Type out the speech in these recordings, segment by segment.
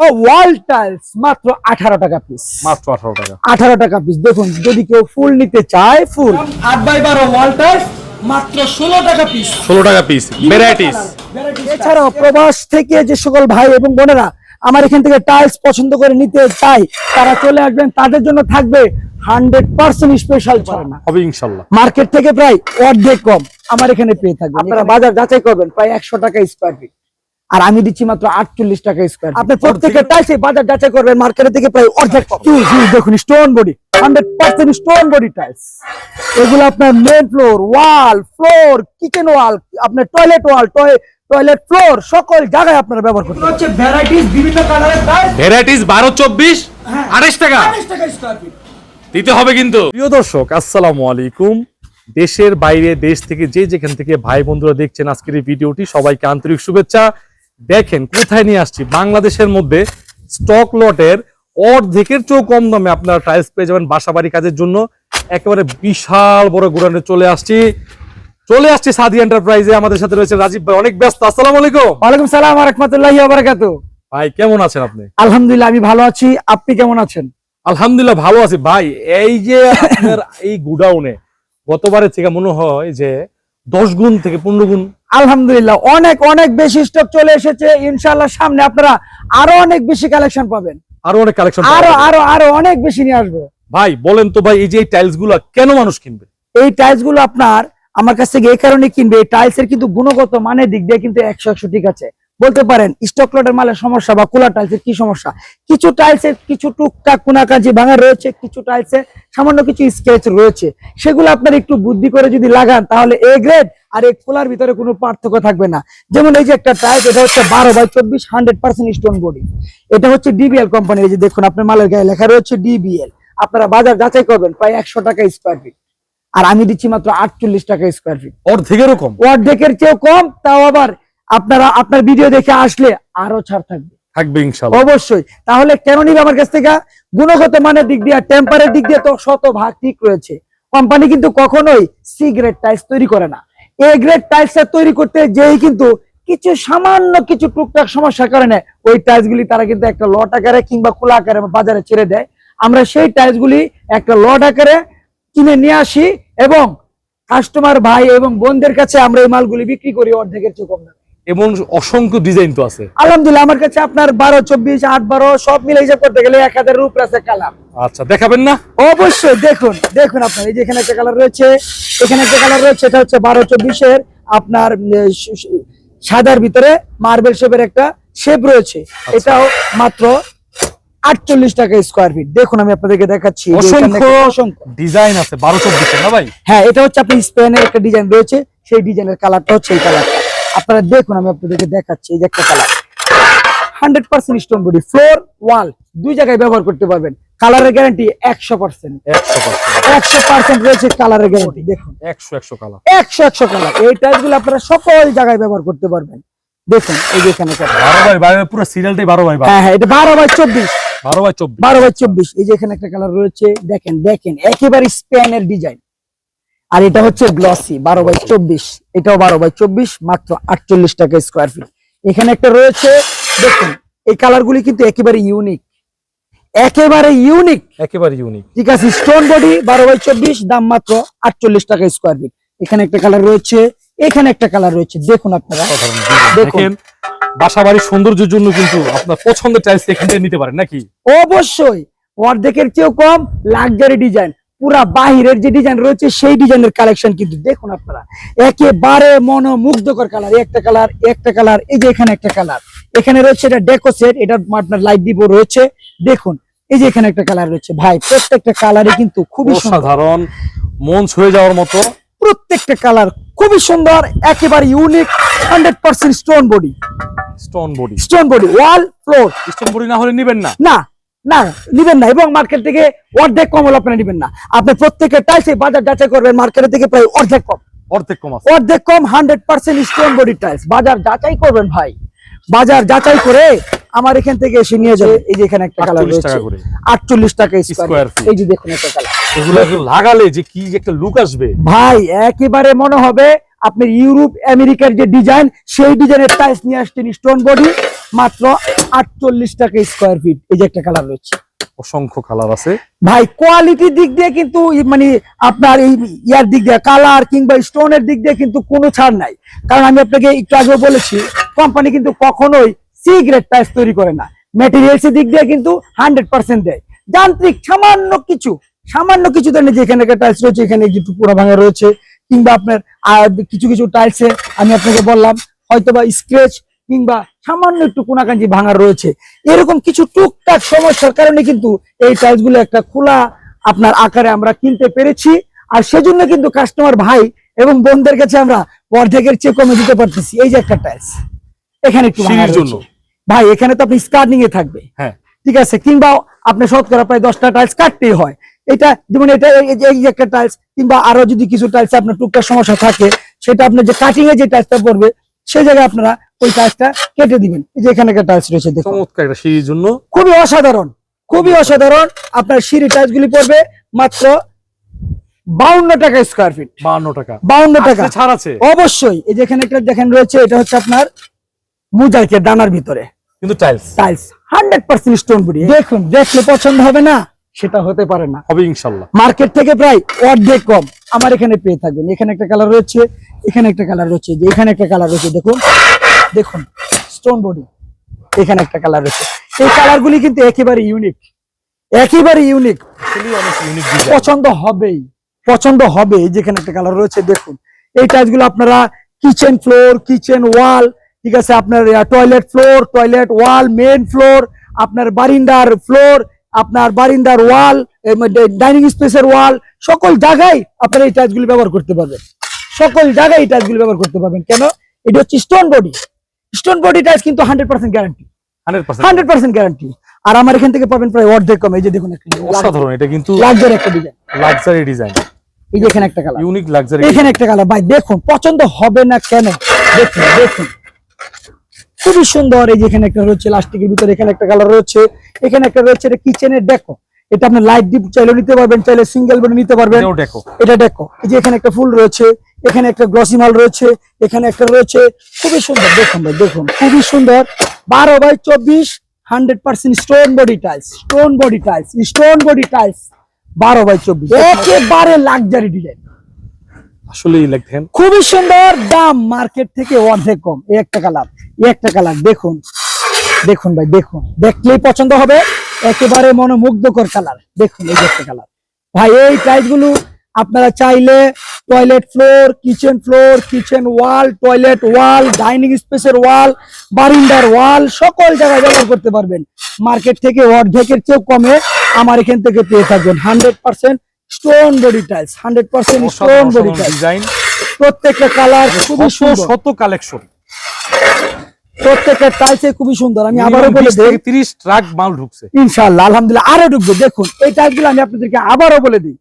Wall tiles মাত্র আঠারো টাকা পিস মাত্র আঠারো টাকা। আঠারো টাকা পিস দেখুন যদি কেউ ফুল নিতে চায় ফুল। আট বাই বারো ওয়াল টাইলস মাত্র ষোলো টাকা পিস ষোলো টাকা পিস ভ্যারাইটিস এছাড়াও প্রবাস থেকে যে সকল ভাই এবং বোনেরা আমার এখান থেকে টাইলস পছন্দ করে নিতে চাই তারা চলে আসবেন। তাদের জন্য থাকবে হান্ড্রেড পার্সেন্ট স্পেশাল ছাড় হবে ইনশাল্লাহ। মার্কেট থেকে প্রায় অর্ধেক কম। আমার এখানে পেয়ে থাকবে আপনারা বাজার যাচাই করবেন প্রায় একশো টাকা স্কোয়ার ফিট আর আমি দিচ্ছি মাত্র আটচল্লিশ টাকা স্কোয়ার আপনি প্রত্যেকের টাইসে বাজার যাচাই করবেন মার্কেটের থেকে প্রায় অর্ধেক দেখুন stone body hundred percent stone body tiles এগুলো আপনার main floor wall floor kitchen wall আপনার টয়লেট ওয়াল টয়লেট ফ্লোর সকল জায়গায় আপনারা ব্যবহার করতে হচ্ছে ভ্যারাইটিস বিভিন্ন কালারের টাইলস ভ্যারাইটিস বারো চব্বিশ আড়াইশ টাকা। টাকা স্কোয়ার ফিট দিতে হবে কিন্তু। প্রিয় দর্শক আসসালামু আলাইকুম। দেশের বাইরে দেশ থেকে যে যেখান থেকে ভাই বন্ধুরা দেখছেন আজকের এই ভিডিওটি সবাইকে আন্তরিক শুভেচ্ছা। দেখেন কোথায় নিয়ে আসছি? বাংলাদেশের মধ্যে স্টক লটের অর্ধেকের চেয়েও কম দামে আপনারা টাইলস পেয়ে যাবেন বাসা বাড়ি কাজের জন্য। একেবারে বিশাল বড় গোডাউনে চলে আসছি। চলে আসছি সাদি এন্টারপ্রাইজে আমাদের সাথে রয়েছে রাজীব ভাই। অনেক ব্যস্ত। আসসালাম আলাইকুম। ওয়ালাইকুম সালাম রহমতুল্লাহি বারাকাতু ভাই কেমন আছেন আপনি? আলহামদুলিল্লাহ আমি ভালো আছি। আপনি কেমন আছেন? আলহামদুলিল্লাহ ভালো আছি। ভাই এই যে আপনার এই গুডাউনে গতবারের থেকে মনে হয় যে দশ গুণ থেকে পনেরো গুণ আলহামদুলিল্লাহ অনেক অনেক বেশি স্টক চলে এসেছে। ইনশাল্লাহ সামনে আপনারা আরও অনেক বেশি কালেকশন পাবেন। আরও অনেক কালেকশন আরও আরও আরও অনেক বেশি নিয়ে আসব। ভাই বলেন তো ভাই এই যে টাইলসগুলো কেন মানুষ কিনবে? এই টাইলসগুলো আপনার আমার কাছ থেকে এই কারণে কিনবে। এই টাইলস এর কিন্তু গুণগত মানের দিক দিয়ে কিন্তু একশো একশো ঠিক আছে। বলতে পারেন স্টক লটের মালের সমস্যা বা কুলার টাইলস এর কি সমস্যা? কিছু টাইলস এর কিছু টুকটাক কোনাকাজি ভাঙা রয়েছে কিছু টাইলস সামান্য কিছু স্কেচ রয়েছে। সেগুলো আপনার একটু বুদ্ধি করে যদি লাগান তাহলে এ গ্রেড আর এই কুলার ভিতরে কোনো পার্থক্য থাকবে না। যেমন এই যে একটা টাইলস এটা হচ্ছে বারো বাই চব্বিশ হান্ড্রেড পার্সেন্ট স্টোন বডি এটা হচ্ছে ডিবিএল কোম্পানির এই যে দেখুন আপনার মালের গায়ে লেখা রয়েছে ডিবিএল আপনারা বাজার যাচাই করবেন প্রায় একশো টাকা স্কোয়ার ফিট আর আমি দিচ্ছি মাত্র আটচল্লিশ টাকা স্কোয়ার ফিট অর্ধেকেরও কম। অর্ধেকের চেয়েও কম তাও আবার আপনারা আপনার ভিডিও দেখে আসলে আরও ছাড় থাকবে। থাকবে অবশ্যই। তাহলে কেন নিবে আমার কাছ থেকে? গুণগত মানের দিক দিয়ে টেম্পারের দিক দিয়ে তো শত ভাগ ঠিক রয়েছে। কোম্পানি কিন্তু কখনোই সি গ্রেড টাইলস তৈরি করে না। এ গ্রেড টাইলস তৈরি করতে যেই কিন্তু কিছু সামান্য কিছু টুকটাক সমস্যার কারণে ওই টাইলস গুলি তারা কিন্তু একটা লট আকারে কিংবা খোলা আকারে বাজারে ছেড়ে দেয়। আমরা সেই টাইলস গুলি একটা লট আকারে কিনে নিয়ে আসি এবং কাস্টমার ভাই এবং বোনদের কাছে আমরা এই মালগুলি বিক্রি করি অর্ধেকের চেয়ে কম এবং অসংখ্য ডিজাইন তো আছে। আলহামদুলিল্লাহ আমার কাছে আপনার বারো চব্বিশ আট বারো সব মিলে হিসাব করতে গেলে এক হাজার রূপ আছে কালার। আচ্ছা দেখাবেন না? অবশ্যই দেখুন দেখুন আপনার এই যে এখানে একটা কালার রয়েছে এখানে একটা কালার রয়েছে এটা হচ্ছে বারো চব্বিশের আপনার সাদার ভিতরে মার্বেল শেপের একটা শেপ রয়েছে। এটাও মাত্র আটচল্লিশ টাকা স্কোয়ার ফিট দেখুন আমি আপনাদেরকে দেখাচ্ছি ডিজাইন আছে বারো চব্বিশ না ভাই? হ্যাঁ এটা হচ্ছে আপনি স্পেনের একটা ডিজাইন রয়েছে সেই ডিজাইনের কালারটা হচ্ছে এই কালারটা। আপনারা দেখুন আমি আপনাদেরকে দেখাচ্ছি এই যে একটা colour hundred percent stone body floor wall দুই জায়গায় ব্যবহার করতে পারবেন। কালারের গ্যারান্টি একশো পার্সেন্ট একশো পার্সেন্ট একশো পার্সেন্ট রয়েছে কালারের গ্যারান্টি দেখুন। একশো একশো কালার একশো একশো কালার এই টাইলসগুলো আপনারা সকল জায়গায় ব্যবহার করতে পারবেন। দেখুন এই যে এখানে। বারো বাই পুরো সিরিয়ালটাই বারো বাই হ্যাঁ হ্যাঁ এটা বারো বাই চব্বিশ। বারো বাই চব্বিশ। বারো বাই চব্বিশ। এই যে এখানে একটা কালার রয়েছে দেখেন দেখেন একেবারে স্প্যানের ডিজাইন আর এটা হচ্ছে গ্লসি বারো বাই চব্বিশ। এটাও বারো বাই চব্বিশ মাত্র আটচল্লিশ টাকা স্কোয়ার ফিট এখানে একটা রয়েছে দেখুন এই কালার গুলি কিন্তু একেবারে ইউনিক একেবারে ইউনিক একেবারে ইউনিক ঠিক আছে স্টোন বডি বারো বাই চব্বিশ দাম মাত্র আটচল্লিশ টাকা স্কোয়ার ফিট এখানে একটা কালার রয়েছে এখানে একটা কালার রয়েছে। দেখুন আপনারা। দেখুন। দেখেন বাসা বাড়ির সৌন্দর্যের জন্য কিন্তু আপনার পছন্দের টাইলস এখান থেকে নিতে পারেন নাকি? অবশ্যই। অর্ধেকের চেয়েও কম লাক্সারি ডিজাইন পুরা বাহিরের যে ডিজাইন রয়েছে সেই ডিজাইনের কালেকশন কিন্তু দেখুন আপনারা। একেবারে মনোমুগ্ধকর কালার একটা কালার একটা কালার এই যে এখানে একটা কালার এখানে রয়েছে এটা ডেকো সেট এটা আপনার লাইট দিব রয়েছে। দেখুন এই যে এখানে একটা কালার রয়েছে। ভাই প্রত্যেকটা কালারই কিন্তু খুবই সাধারণ মন ছুঁয়ে যাওয়ার মতো। প্রত্যেকটা কালার খুবই সুন্দর একেবারে unique hundred percent stone body stone body stone body wall floor stone body না হলে নিবেন না? না না নিবেন না এবং মার্কেট থেকে অর্ধেক কম হলে আপনারা নিবেন না। আপনি প্রত্যেকের টাইলসে বাজার যাচাই করবেন মার্কেটের থেকে প্রায় অর্ধেক কম। অর্ধেক কম অর্ধেক কম hundred percent stone body tiles বাজার যাচাই করবেন ভাই। বাজার যাচাই করে আমার এখান থেকে এসে নিয়ে যাবে। এই যে এখানে একটা কালার রয়েছে। টাকা করে। আটচল্লিশ টাকা Square স্কোয়ার এই যে দেখুন একটা কালার এগুলো লাগালে যে কি যে একটা লুক আসবে। ভাই একেবারে মনে হবে আপনি ইউরোপ আমেরিকার যে ডিজাইন সেই ডিজাইনের টাইলস নিয়ে আসছেন স্টোন বডি মাত্র আটচল্লিশ টাকা স্কোয়ার ফিট এই যে একটা কালার রয়েছে। অসংখ্য কালার আছে। ভাই কোয়ালিটির দিক দিয়ে কিন্তু মানে আপনার এই ইয়ার দিক দিয়ে কালার কিংবা স্টোনের দিক দিয়ে কিন্তু কোনো ছাড় নাই। কারণ আমি আপনাকে একটু আগে বলেছি কোম্পানি কিন্তু কখনোই সি গ্রেড টাইলস তৈরি করে না। ম্যাটেরিয়ালস এর দিক দিয়ে কিন্তু হান্ড্রেড পার্সেন্ট দেয়। যান্ত্রিক সামান্য কিছু সামান্য কিছু দেন যে এখানে টাইলস রয়েছে এখানে একটু পুরো ভাঙা রয়েছে কিংবা আপনার কিছু কিছু টাইলসে আমি আপনাকে বললাম হয়তোবা স্ক্রেচ কিংবা সামান্য একটু কোনাকাঞ্জি ভাঙা রয়েছে। এরকম কিছু টুকটাক সমস্যার কারণে কিন্তু এই টাইলসগুলো একটা খোলা আপনার আকারে আমরা কিনতে পেরেছি। আর সেজন্য কিন্তু কাস্টমার ভাই এবং বোনদের কাছে আমরা অর্ধেকের চেয়ে কমে দিতে পারতেছি। এই যে একটা টাইলস এখানে একটু। ভাই এখানে তো আপনি স্কার্টিং এ থাকবে। হ্যাঁ। ঠিক আছে কিংবা আপনি শতকরা প্রায় দশটা টাইলস কাটতেই হয়। এটা যেমন এটা এই একটা টাইলস কিংবা আরও যদি কিছু টাইলস আপনার টুকটাক সমস্যা থাকে সেটা আপনার যে কাটিং এ যে টাইলসটা পড়বে সেই জায়গায় আপনারা ওই টাইলসটা কেটে দিবেন। এই যে এখানে একটা টাইলস রয়েছে দেখুন। চমৎকার একটা সিঁড়ির জন্য। খুবই অসাধারণ খুবই অসাধারণ। আপনার সিঁড়ি টাইলস গুলি পড়বে মাত্র বাউন্ন টাকা স্কোয়ার ফিট বান্ন টাকা। বাউন্ন টাকা। ছাড় আছে। অবশ্যই এই যে এখানে একটা দেখেন রয়েছে এটা হচ্ছে আপনার মুজাইকে দানার ভিতরে। কিন্তু tiles tiles hundred percent stone body দেখুন দেখলে পছন্দ হবে না? সেটা হতে পারে না। হবে ইনশাল্লাহ। মার্কেট থেকে প্রায় অর্ধেক কম। আমার এখানে পেয়ে থাকবেন। এখানে একটা কালার রয়েছে এখানে একটা কালার রয়েছে যে এখানে একটা কালার রয়েছে দেখুন। দেখুন স্টোন বডি এখানে একটা কালার রয়েছে। এই কালার গুলি কিন্তু একেবারে ইউনিক একেবারে ইউনিক পছন্দ হবেই পছন্দ হবে যেখানে একটা কালার রয়েছে দেখুন। এই টাইলসগুলো আপনারা কিচেন ফ্লোর কিচেন ওয়াল ঠিক আছে আপনার toilet floor toilet wall main floor আপনার বারিন্দার ফ্লোর আপনার বারিন্দার ওয়াল ডাইনিং স্পেসের ওয়াল সকল জায়গায় আপনারা এই টাইলস গুলি ব্যবহার করতে পারবেন। সকল জায়গায় এই টাইলস গুলি ব্যবহার করতে পারবেন। কেন? এটা হচ্ছে stone body stone body tiles কিন্তু hundred percent guarantee hundred percent guarantee আর আমার এখান থেকে পাবেন প্রায় অর্ধেক কম। এই যে দেখুন অসাধারণ এটা কিন্তু লাক্সারি একটা ডিজাইন লাক্সারি ডিজাইন এই যে এখানে একটা কালার ইউনিক লাক্সারি এখানে একটা কালার ভাই দেখুন পছন্দ হবে না কেন? দেখুন দেখুন। খুবই সুন্দর। এই যে এখানে একটা রয়েছে লাস্টিকের ভিতরে এখানে একটা কালার রয়েছে। এখানে একটা রয়েছে এটা কিচেনের ডেকো এটা আপনি লাইট ডিপ চাইলে নিতে পারবেন চাইলে সিঙ্গেল বেড নিতে পারবেন। এটা ডেকো এই যে এখানে একটা ফুল রয়েছে। এখানে একটা গ্লসি মাল রয়েছে এখানে একটা রয়েছে খুবই সুন্দর দেখুন ভাই দেখুন খুবই সুন্দর। বারো বাই চব্বিশ hundred percent stone body tiles stone body tiles stone body tiles বারো বাই চব্বিশ। একেবারে লাক্সারি ডিজাইন আসলেই দেখেন। খুবই সুন্দর দাম মার্কেট থেকে অর্ধেক কম এই একটা কালার এই একটা কালার দেখুন দেখুন ভাই দেখুন দেখলেই পছন্দ হবে একেবারে মনোমুগ্ধকর কালার দেখুন এই একটা কালার ভাই এই টাইলসগুলো আপনারা চাইলে toilet floor kitchen floor kitchen wall toilet wall dining স্পেসের ওয়াল বারিন্দার ওয়াল সকল জায়গায় ব্যবহার করতে পারবেন। মার্কেট থেকে অর্ধেকের চেয়েও কমে আমার এখান থেকে পেয়ে থাকবেন। Hundred percent stone body tiles hundred percent stone body tiles design প্রত্যেকটা কালার খুবই শত কালেকশন প্রত্যেকটা টাইলসে খুবই সুন্দর। আমি আবারও বলে দিই থেকে তিরিশ ট্রাক মাল ঢুকছে। ইনশাআল্লাহ আলহামদুলিল্লাহ। আরও ঢুকবে। দেখুন এই টাইলসগুলো আমি আপনাদেরকে আবারও বলে দিই।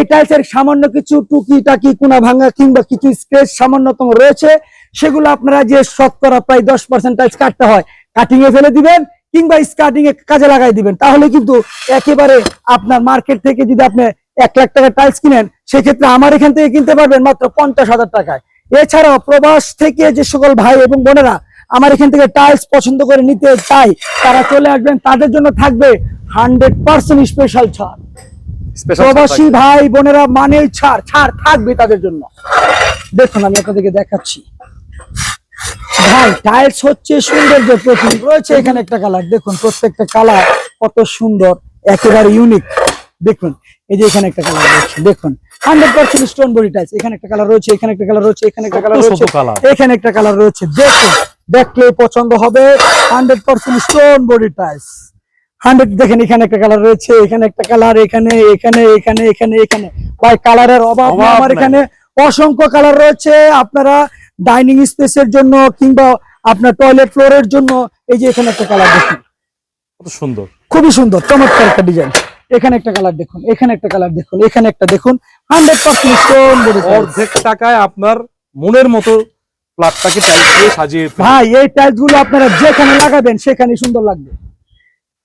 এই টাইলসের সামান্য কিছু টুকি টাকি কোনা ভাঙা কিংবা কিছু স্ক্রেচ সামান্যতম রয়েছে, সেগুলো আপনারা যে শতকরা প্রায় দশ পার্সেন্ট টাইলস কাটতে হয় কাটিং এ ফেলে দিবেন কিংবা স্কার্টিং এ কাজে লাগাই দিবেন। তাহলে কিন্তু একেবারে আপনার মার্কেট থেকে যদি আপনি এক লাখ টাকা টাইলস কিনেন, সেক্ষেত্রে আমার এখান থেকে কিনতে পারবেন মাত্র পঞ্চাশ হাজার টাকায়। এছাড়াও প্রবাস থেকে যে সকল ভাই এবং বোনেরা আমার এখান থেকে টাইলস পছন্দ করে নিতে চাই তারা চলে আসবেন। তাদের জন্য থাকবে হান্ড্রেড পার্সেন্ট স্পেশাল ছাড় প্রবাসী ভাই বোনেরা মানেই ছাড় ছাড় থাকবে তাদের জন্য। দেখুন আমি আপনাদেরকে দেখাচ্ছি। ভাই টাইলস হচ্ছে সৌন্দর্য প্রতীক। রয়েছে এখানে একটা কালার দেখুন প্রত্যেকটা কালার কত সুন্দর একেবারে ইউনিক দেখুন এই যে এখানে একটা কালার রয়েছে। দেখুন hundred percent stone body tiles এখানে একটা কালার রয়েছে এখানে একটা কালার রয়েছে এখানে একটা কালার রয়েছে। এখানে একটা কালার রয়েছে। দেখুন দেখলে পছন্দ হবে hundred percent stone body tiles hundred দেখেন এখানে একটা কালার রয়েছে এখানে একটা কালার এখানে এখানে এখানে এখানে এখানে। ভাই কালারের অভাব আমার এখানে অসংখ্য কালার রয়েছে। আপনারা ডাইনিং স্পেসের জন্য কিংবা আপনার টয়লেট ফ্লোরের জন্য এই যে এখানে একটা কালার দেখুন। কত সুন্দর। খুবই সুন্দর চমৎকার একটা ডিজাইন এখানে একটা কালার দেখুন এখানে একটা কালার দেখুন এখানে একটা দেখুন। হান্ড্রেড পার্সেন্ট স্টোন অর্ধেক টাকায় আপনার মনের মতো ফ্ল্যাটটাকে টাইলস দিয়ে সাজিয়ে ভাই এই টাইলসগুলো আপনারা যেখানে লাগাবেন সেখানে সুন্দর লাগবে।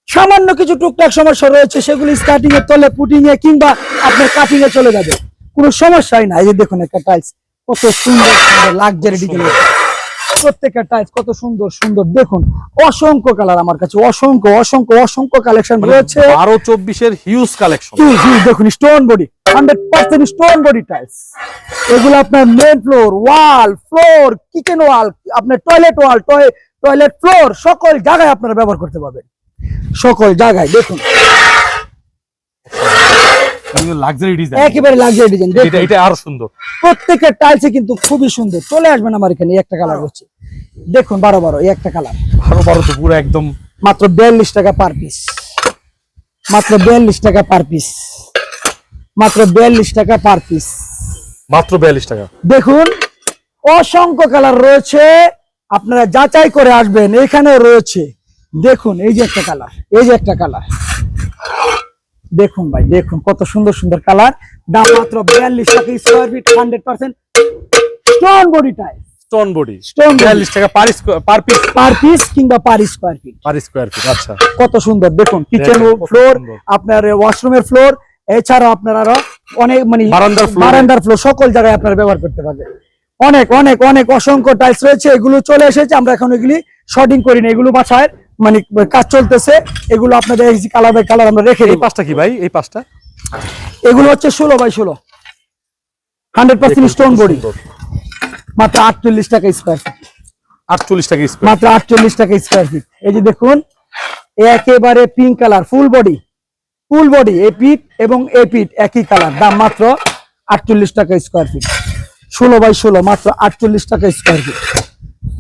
সামান্য কিছু টুকটাক সমস্যা রয়েছে সেগুলি স্টার্টিং এর তলে পুটিং এ কিংবা আপনার কাটিং এ চলে যাবে। কোনো সমস্যাই না। এই যে দেখুন একটা টাইলস কত সুন্দর সুন্দর লাক্সারি ডিজাইন প্রত্যেকটা টাইলস কত সুন্দর সুন্দর। দেখুন অসংখ্য কালার আমার কাছে অসংখ্য অসংখ্য অসংখ্য কালেকশন রয়েছে। বারো চব্বিশের হিউজ কালেকশন দেখুন stone body hundred percent stone body tiles এগুলো আপনার main floor wall floor kitchen wall আপনার টয়লেট ওয়াল টয়লেট ফ্লোর সকল জায়গায় আপনারা ব্যবহার করতে পারবেন। সকল জায়গায় দেখুন। লাক্সারি ডিজাইন একেবারে লাগিয়ে ডিজাইন এটা দেখুন। এটা আরও সুন্দর। প্রত্যেকের টাইলসে কিন্তু খুবই সুন্দর। চলে আসবেন আমার এখানে একটা কালার হচ্ছে। দেখুন বারো বারো একটা কালার বারো বারো তো পুরো একদম মাত্র বিয়াল্লিশ টাকা পার পিস মাত্র বিয়াল্লিশ টাকা পার পিস মাত্র বিয়াল্লিশ টাকা পার পিস মাত্র বিয়াল্লিশ টাকা। দেখুন অসংখ্য কালার রয়েছে। আপনারা যাচাই করে আসবেন এখানেও রয়েছে। দেখুন এই যে একটা কালার এই যে একটা কালার দেখুন ভাই দেখুন কত সুন্দর সুন্দর কালার দাম মাত্র বিয়াল্লিশ টাকা square feet hundred percent stone body tile stone body stone বিয়াল্লিশ টাকা per per piece per piece কিংবা per square feet per square feet আচ্ছা। কত সুন্দর দেখুন কিচেন ফ্লোর। আপনার ওয়াশরুমের ফ্লোর এছাড়াও আপনার আরও অনেক মানে বারান্দার floor। বারান্দার ফ্লোর সকল জায়গায় আপনারা ব্যবহার করতে পারবেন। অনেক অনেক অনেক অসংখ্য টাইলস রয়েছে এগুলো চলে এসেছে আমরা এখন এগুলি শর্টিং করি না এগুলো বাসায়। মানে কাজ চলতেছে এগুলো আপনাদের এই কালার বাই কালার আমরা রেখে এই পাঁচটা কি ভাই? এই পাঁচটা? এগুলো হচ্ছে ষোলো বাই ষোলো। হান্ড্রেড পার্সেন্ট স্টোন বডি মাত্র আটচল্লিশ টাকা স্কোয়ার ফিট আটচল্লিশ টাকা স্কোয়ার মাত্র আটচল্লিশ টাকা স্কোয়ার ফিট এই যে দেখুন একেবারে pink colour full body full body এ পিট এবং এ পিট একই কালার দাম মাত্র আটচল্লিশ টাকা স্কোয়ার ফিট ষোলো বাই ষোলো মাত্র আটচল্লিশ টাকা স্কোয়ার ফিট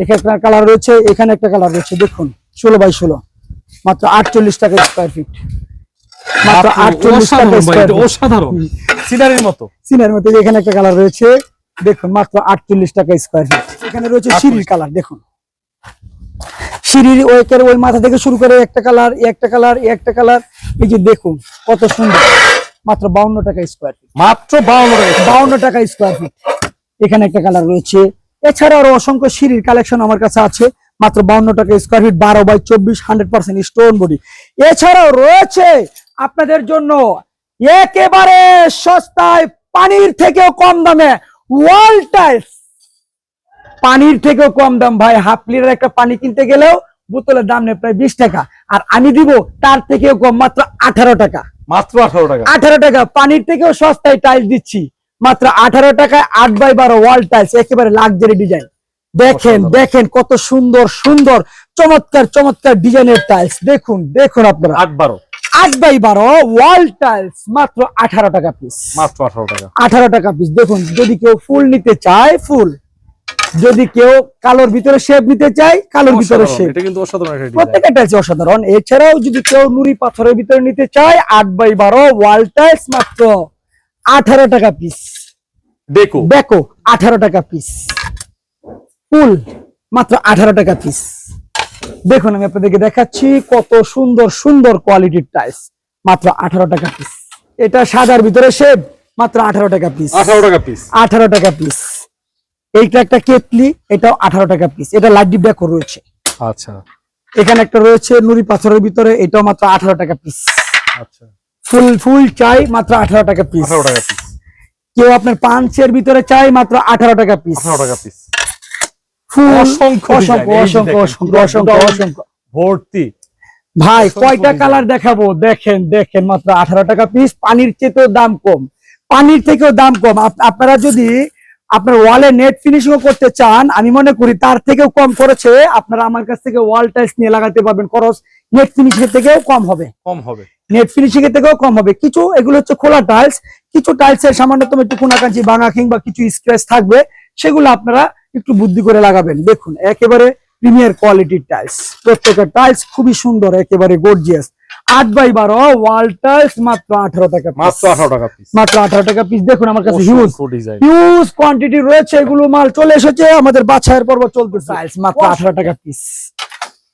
এখানে কালার রয়েছে এখানে একটা কালার রয়েছে দেখুন। ষোলো বাই ষোলো। মাত্র আটচল্লিশ টাকা স্কোয়ার ফিট মাত্র আটচল্লিশ টাকা স্কোয়ার অসাধারণ। সিনারির মতো। সিনার মধ্যে এখানে একটা কালার রয়েছে। দেখুন মাত্র আটচল্লিশ টাকা স্কোয়ার ফিট এখানে রয়েছে সিঁড়ির কালার দেখুন। সিঁড়ির ওয়েকের ওই মাথা থেকে শুরু করে একটা কালার একটা কালার একটা কালার এই যে দেখুন কত সুন্দর। মাত্র বাউন্ন টাকা স্কোয়ার ফিট মাত্র বাউন্ন টাকা বাউন্ন টাকা স্কোয়ার ফিট এখানে একটা কালার রয়েছে। এছাড়া আরও অসংখ্য সিঁড়ির কালেকশন আমার কাছে আছে। মাত্র বাউন্ন টাকা স্কোয়ার ফিট বারো বাই চব্বিশ হান্ড্রেড পার্সেন্ট স্টোন বডি এছাড়াও রয়েছে আপনাদের জন্য একেবারে সস্তায় পানির থেকেও কম দামে ওয়াল টাইলস পানির থেকেও কম দাম ভাই হাফ লিটার একটা পানি কিনতে গেলেও বোতলের দাম নেই প্রায় বিশ টাকা। আর আমি দিব তার থেকেও কম মাত্র আঠারো টাকা। মাত্র আঠারো টাকা। আঠারো টাকা পানির থেকেও সস্তায় টাইলস দিচ্ছি। মাত্র আঠারো টাকায় আট বাই বারো ওয়াল টাইলস একেবারে লাক্সারি ডিজাইন দেখেন দেখেন কত সুন্দর সুন্দর চমৎকার চমৎকার ডিজাইনের টাইলস দেখুন দেখুন আপনারা। আট বারো। আট বাই বারো ওয়াল টাইলস মাত্র আঠারো টাকা পিস মাত্র আঠারো টাকা। আঠারো টাকা পিস দেখুন যদি কেউ ফুল নিতে চায় ফুল। যদি কেউ কালোর ভিতরে শেপ নিতে চায় কালোর ভিতরে শেপ এটা কিন্তু অসাধারণ একটা ডিজাইন প্রত্যেকটা টাইলস অসাধারণ। এছাড়াও যদি কেউ নুড়ি পাথরের ভিতরে নিতে চায় আট বাই বারো ওয়াল টাইলস মাত্র আঠারো টাকা পিস দেখো দেখো আঠারো টাকা পিস ফুল মাত্র আঠারো টাকা পিস দেখুন আমি আপনাদেরকে দেখাচ্ছি কত সুন্দর সুন্দর কোয়ালিটির টাইস মাত্র আঠারো টাকা পিস এটা সাদার ভিতরে শেপ মাত্র আঠারো টাকা পিস আঠারো টাকা পিস আঠারো টাকা পিস এইটা একটা কেতলি এটাও আঠারো টাকা পিস এটা লাড্ডি ব্যাকও রয়েছে আচ্ছা এখানে একটা রয়েছে নুড়ি পাথরের ভিতরে এটাও মাত্র আঠারো টাকা পিস আচ্ছা ফুল ফুল চাই মাত্র আঠারো টাকা পিস আঠারো টাকা পিস কেউ আপনার পাঁচের ভিতরে চাই মাত্র আঠারো টাকা পিস আঠারো টাকা পিস অসংখ্য অসংখ্য design, এই যে অসংখ্য অসংখ্য অসংখ্য ভর্তি। ভাই কয়টা কালার দেখাবো? দেখেন দেখেন মাত্র আঠারো টাকা পিস পানির চেয়েও দাম কম। পানির থেকেও দাম কম। আপনারা যদি আপনার ওয়ালে নেট ফিনিশিং করতে চান আমি মনে করি তার থেকেও কম করেছে। আপনারা আমার কাছ থেকে ওয়াল টাইলস নিয়ে লাগাতে পারবেন। খরচ নেট ফিনিশিং এর থেকেও কম হবে। কম হবে। নেট ফিনিশিং এর থেকেও কম হবে। কিছু এগুলো হচ্ছে খোলা টাইলস কিছু টাইলস এর সামান্যতম একটু কোনাকাঞ্চি ভাঙা কিংবা কিছু স্ক্র্যাচ থাকবে। সেগুলো আপনারা একটু বুদ্ধি করে লাগাবেন। দেখুন একেবারে প্রিমিয়ার কোয়ালিটির টাইলস প্রত্যেকটা টাইলস খুবই সুন্দর একেবারে গর্জিয়াস আট বাই বারো ওয়াল টাইলস মাত্র আঠারো টাকা মাত্র আঠারো টাকা পিস মাত্র আঠারো টাকা পিস দেখুন আমার কাছে হিউজ হিউজ কোয়ান্টিটি রয়েছে এগুলো মাল চলে এসেছে আমাদের বাছাইয়ের পর্ব চলতেছে। টাইলস মাত্র আঠারো টাকা পিস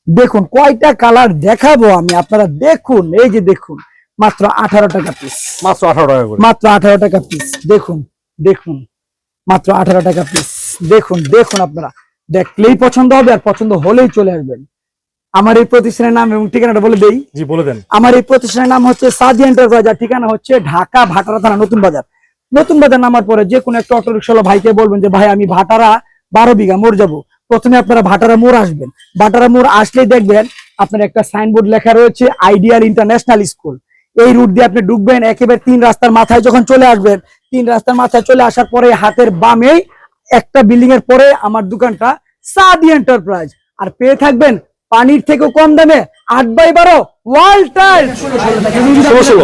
দেখুন কয়টা কালার দেখাবো আমি আপনারা। দেখুন এই যে দেখুন মাত্র আঠারো টাকা পিস মাত্র আঠারো টাকা মাত্র আঠারো টাকা পিস দেখুন দেখুন মাত্র আঠারো টাকা পিস দেখুন দেখুন আপনারা। দেখলেই পছন্দ হবে আর পছন্দ হলেই চলে আসবেন। আমার এই প্রতিষ্ঠানের নাম এবং ঠিকানাটা বলে দেই। জি বলে দেন। আমার এই প্রতিষ্ঠানের নাম হচ্ছে সাদি এন্টারপ্রাইজ আর ঠিকানা হচ্ছে ঢাকা ভাটারা থানা নতুন বাজার। নতুন বাজার নামার পরে যে কোনো একটা অটো রিক্সাওয়ালা ভাইকে বলবেন যে ভাই আমি ভাটারা বারো বিঘা মোর যাব। প্রথমে আপনারা ভাটারা মোড় আসবেন। ভাটারা মোড় আসলেই দেখবেন আপনার একটা সাইনবোর্ড লেখা রয়েছে আইডিয়াল ইন্টারন্যাশনাল স্কুল। এই রুট দিয়ে আপনি ঢুকবেন একেবারে তিন রাস্তার মাথায় যখন চলে আসবেন তিন রাস্তার মাথায় চলে আসার পরে হাতের বামেই একটা বিল্ডিং এর পরে আমার দোকানটা সাদি এন্টারপ্রাইজ আর পেয়ে থাকবেন পানির থেকেও কম দামে আট বাই বারো টাইল।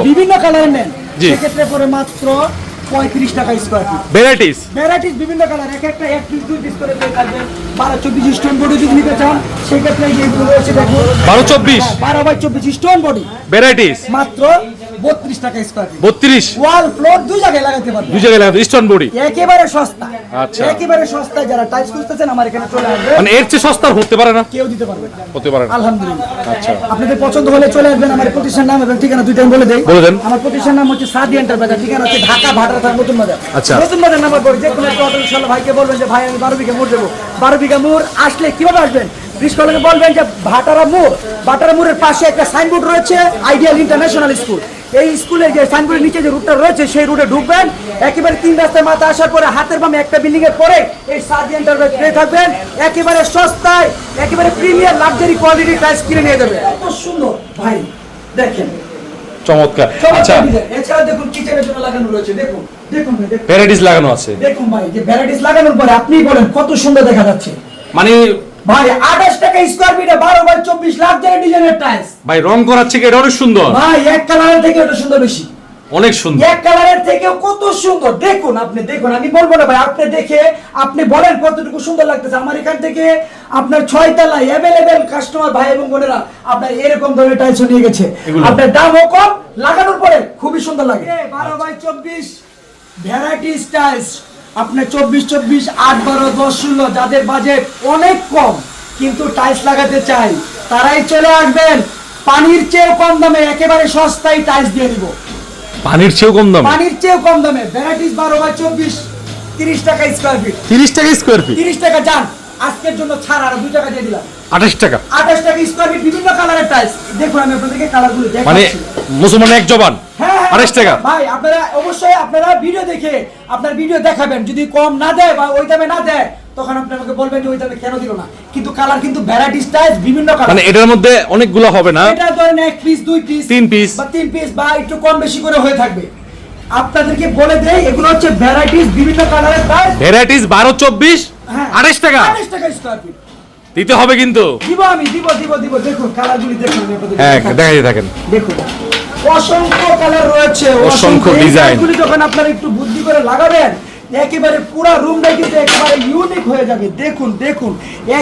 বিভিন্ন কালারের নেন। সেক্ষেত্রে পরে মাত্র পঁয়ত্রিশ টাকা স্কোয়ার ফিট ভ্যারাইটিস ভ্যারাইটিস বিভিন্ন কালার এক একটা এক পিস দুই পিস করে পেয়ে থাকবেন। বারো চব্বিশ স্টোন বডি যদি নিতে চান সেক্ষেত্রে এই রয়েছে দেখুন। বারো চব্বিশ। বারো বাই চব্বিশ স্টোন বডি ভ্যারাইটিস মাত্র বত্রিশ টাকা স্কোয়ার ফিট বত্রিশ? ওয়াল ফ্লোর দুই জায়গায় লাগাতে পারবেন দুই জায়গায় লাগাতে স্টোন বডি একেবারে সস্তা। আচ্ছা। একেবারে সস্তায় যারা টাইলস খুঁজতেছেন আমার এখানে চলে আসবে। মানে এর চেয়ে সস্তার হতে পারে না? কেউ দিতে পারবে না। হতে পারে না। আলহামদুলিল্লাহ। আচ্ছা। আপনাদের পছন্দ হলে চলে আসবেন আমার প্রতিষ্ঠান নাম এবং ঠিকানা দুইটা বলে দেই। বলে দেন। আমার প্রতিষ্ঠান নাম হচ্ছে সাদি এন্টারপ্রাইজ ঠিকানা হচ্ছে ঢাকা ভাটার নতুন বাজার। আচ্ছা। নতুন বাজার নাম্বার পড়ে যে কোনো একটা অটো ভাইকে বলবেন যে ভাই আমি বারো বিঘা মোড় দেবো। বারো বিঘা মোড় আসলে কীভাবে আসবেন? রিস্কলকে বলবেন যে ভাটারা মোড় ভাটারা মোড়ের পাশে একটা সাইনবোর্ড রয়েছে আইডিয়াল ইন্টারন্যাশনাল স্কুল। এই স্কুলের যে সাইনবোর্ডের নিচে যে রুটটা রয়েছে সেই রুটে ঢুকবেন একেবারে তিন রাস্তার মাথা আসার পরে হাতের বামে একটা বিল্ডিং এর পরে এই সাদি এন্টারপ্রাইজ পেয়ে থাকবেন একেবারে সস্তায় একেবারে প্রিমিয়ার লাক্সারি কোয়ালিটি টাইলস কিনে নিয়ে যাবে। কত সুন্দর। ভাই দেখেন। চমৎকার। আচ্ছা। এছাড়া দেখুন কিচেনের জন্য লাগানো রয়েছে। দেখুন দেখুন ভাই, দেখুন। ভ্যারাইটিস লাগানো আছে। দেখুন ভাই যে ভ্যারাইটিস লাগানোর পরে আপনি বলেন কত সুন্দর দেখা যাচ্ছে। মানে ভাই আঠাশ টাকা স্কোয়ার ফিটে বারো বাই চব্বিশ লাক্সারি ডিজাইনের টাইলস ভাই রং থেকে এটা অনেক সুন্দর। ভাই এক কালারের থেকে ওটা সুন্দর বেশি। অনেক সুন্দর। এক কালারের থেকেও কত সুন্দর। দেখুন আপনি দেখুন আমি বলব না ভাই আপনি দেখে আপনি বলেন কতটুকু সুন্দর লাগতেছে। আমার এখান থেকে আপনার ছয় তলায় অ্যাভেলেবেল কাস্টমার ভাই এবং বোনেরা আপনার এরকম ধরনের টাইলস নিয়ে গেছে? আপনার দামও কম লাগানোর পরে খুবই সুন্দর লাগে। বারো বাই চব্বিশ ভ্যারাইটি টাইলস আপনার চব্বিশ চব্বিশ আট বারো দশ ষোলো যাদের বাজেট অনেক কম কিন্তু টাইলস লাগাতে চাই তারাই চলে আসবেন। পানির চেয়েও কম দামে একেবারে সস্তায় টাইলস দিয়ে দিব। পানির চেয়েও কম দাম? পানির চেয়েও কম দামে ভ্যারাইটিস বারো বাই চব্বিশ তিরিশ টাকা স্কোয়ার ফিট তিরিশ টাকা স্কোয়ার ফিট তিরিশ টাকা যান আজকের জন্য ছাড় আরও দুই টাকা দিয়ে দিলাম। আঠাশ টাকা? আঠাশ টাকা স্কোয়ার ফিট বিভিন্ন কালারের টাইলস দেখুন আমি আপনাদেরকে কালারগুলো মানে দেখাচ্ছি। মুসলমান এক জবান? হ্যাঁ, আঠাশ টাকা। ভাই আপনারা অবশ্যই আপনারা ভিডিও দেখে আপনার ভিডিও দেখাবেন। যদি কম না দেয় বা ওই দামে না দেয় তখন আপনি আমাকে বলবেন যে ওই দামে কেন দিল না। কিন্তু কালার কিন্তু ভ্যারাইটি স্টাইল বিভিন্ন কালার মানে এটার মধ্যে অনেকগুলো হবে না? এটা ধরেন এক পিস দুই পিস তিন piece। বা তিন পিস বা একটু কম বেশি করে হয়ে থাকবে। আপনাদেরকে বলে দেই এগুলো হচ্ছে ভ্যারাইটিস বিভিন্ন কালারের প্রাইস ভ্যারাইটিস বারো চব্বিশ হ্যাঁ আঠাশ টাকা। আঠাশ টাকা স্কোয়ার ফিট দিতে হবে কিন্তু। দিব আমি দিব দিব দিব। দেখুন কালারগুলি দেখুন হ্যাঁ। দেখাই থাকেন দেখুন। অসংখ্য কালার রয়েছে অসংখ্য। কালারগুলি যখন আপনারা একটু বুদ্ধি করে লাগাবেন একেবারে পুরো রুমটা কিন্তু একেবারে ইউনিক হয়ে যাবে। দেখুন দেখুন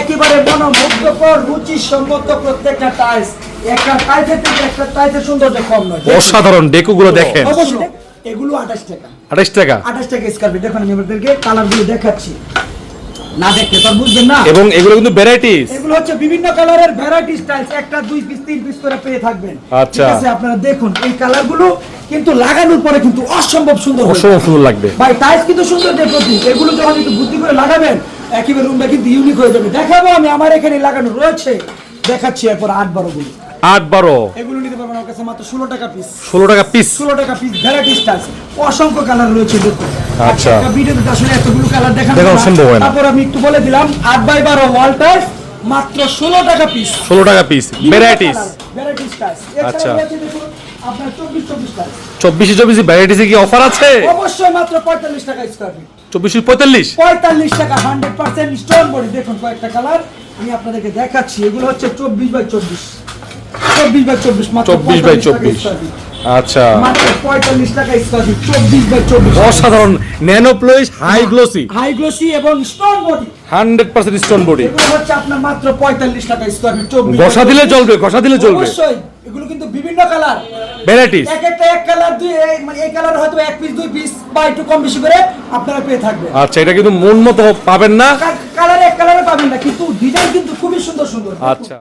একেবারে মনোমুগ্ধকর রুচি সম্মত প্রত্যেকটা টাইলস একটা টাইলসের থেকে একটা টাইলসের সৌন্দর্য কম নয়। অসাধারণ ডেকুগুলো দেখেন। এগুলো আঠাশ টাকা। আঠাশ টাকা? আঠাশ টাকা স্কোয়ার ফিট দেখুন আমি আপনাদেরকে কালারগুলো দেখাচ্ছি। না দেখতে তো বুঝবেন না? এবং এগুলো কিন্তু ভ্যারাইটিস এগুলো হচ্ছে বিভিন্ন কালারের ভ্যারাইটি স্টাইলস একটা দুই পিস তিন পিস করে পেয়ে থাকবেন। আচ্ছা। ঠিক আছে আপনারা দেখুন এই কালারগুলো কিন্তু লাগানোর পরে কিন্তু অসম্ভব সুন্দর অসম্ভব সুন্দর লাগবে। ভাই টাইলস কিন্তু সুন্দর যে প্রতীক এগুলো যখন একটু বুদ্ধি করে লাগাবেন একেবারে রুমটা কিন্তু ইউনিক হয়ে যাবে। দেখাবো আমি আমার এখানে লাগানো রয়েছে। দেখাচ্ছি এরপর আট বারো গুলো আট বারো। এগুলো নিতে পারবেন আমার কাছে মাত্র ষোলো টাকা পিস ষোলো টাকা পিস ষোলো টাকা পিস ভ্যারাইটি স্টাইলস অসংখ্য কালার রয়েছে আচ্ছা। ভিডিওতে আসলে এতগুলো কালার দেখানো দেখানো যায় না। সম্ভব হয় তারপর আমি একটু বলে দিলাম আট বাই বারো ওয়াল মাত্র ষোলো টাকা পিস ষোলো টাকা পিস ভ্যারাইটিস ভ্যারাইটি স্টাইলস আচ্ছা। আপনার চব্বিশ চব্বিশ চব্বিশে চব্বিশে ভ্যারাইটিসে কি অফার আছে? অবশ্যই মাত্র পঁয়তাল্লিশ টাকা স্কোয়ার ফিট চব্বিশে পঁয়তাল্লিশ? পঁয়তাল্লিশ টাকা হান্ড্রেড পার্সেন্ট স্টোন বডি দেখুন কয়েকটা কালার আমি আপনাদেরকে দেখাচ্ছি। এগুলো হচ্ছে চব্বিশ বাই চব্বিশ। চব্বিশ বাই চব্বিশ মাত্র 24 বাই 45 টাকা 24 আচ্ছা। মাত্র পঁয়তাল্লিশ টাকা স্কোয়ার ফিট চব্বিশ বাই চব্বিশ। অসাধারণ। ন্যানো প্লুইস হাই গ্লোসি হাই গ্লোসি এবং stone body hundred percent stone body হচ্ছে আপনার মাত্র পঁয়তাল্লিশ টাকা স্কোয়ার ফিট ঘষা দিলে চলবে ঘষা দিলে চলবে। এগুলো কিন্তু বিভিন্ন কালার ভ্যারাইটিস এক একটা এক কালার দুই এই- মানে এই কালার হয়তো এক পিস দুই পিস বা একটু কম বেশি করে আপনারা পেয়ে থাকবেন। আচ্ছা এটা কিন্তু মন মতো পাবেন না। কালার এক কালারে পাবেন না কিন্তু ডিজাইন কিন্তু খুবই সুন্দর সুন্দর। আচ্ছা।